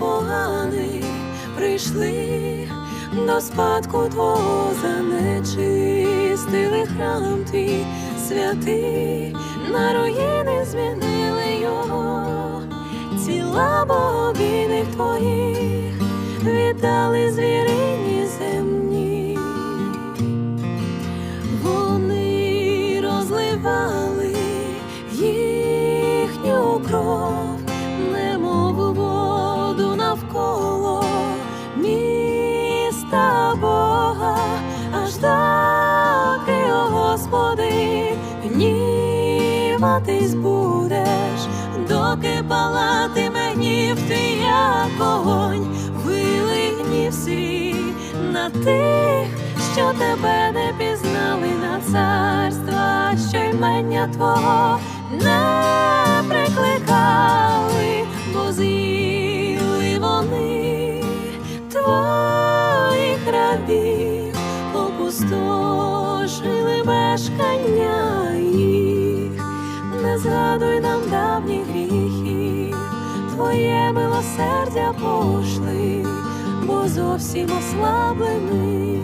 поганий, прийшли до спадку твого занечистили храм твій. Святий, на руїни змінили його, ціла богобійних твоїх віддали звірині гніватись будеш, доки палатиме гнів ти, як огонь, вилий свій на тих, що тебе не пізнали на царства, що ймення Твого не прикликали, бо з'їли вони твоїх рабів, опустошили мешкання їх, не згадуй нам давніх гріхів, Твоє милосердя пошли, бо зовсім ослаблений.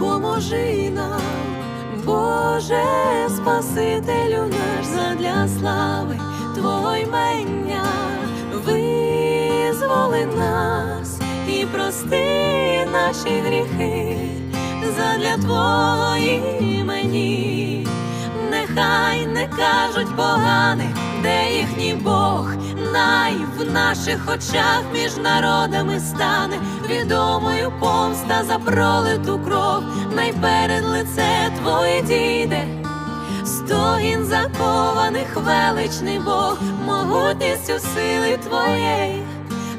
Поможи нам, Боже, Спасителю наш задля слави Твого визволи нас і прости наші гріхи задля Твої імені. Нехай не кажуть погани, де їхній Бог, най в наших очах між народами стане відомою помста за пролиту кров, най перед лице Твоє дійде. Стогін закованих величний Бог, могутністю сили Твоєї,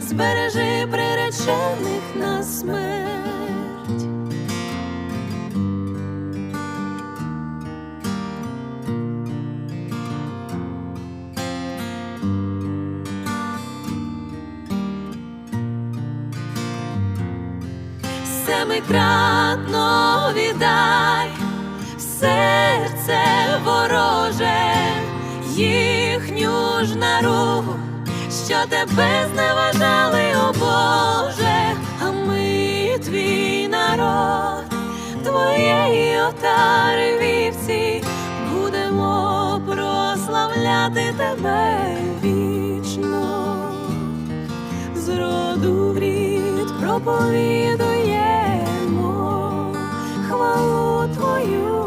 збережи приречених на смерть. Семикратно віддай. Серце вороже, їхню ж наругу, що тебе зневажали, о Боже, а ми твій народ, твоєї отари вівці, будемо прославляти тебе вічно. З роду в рід проповідує you.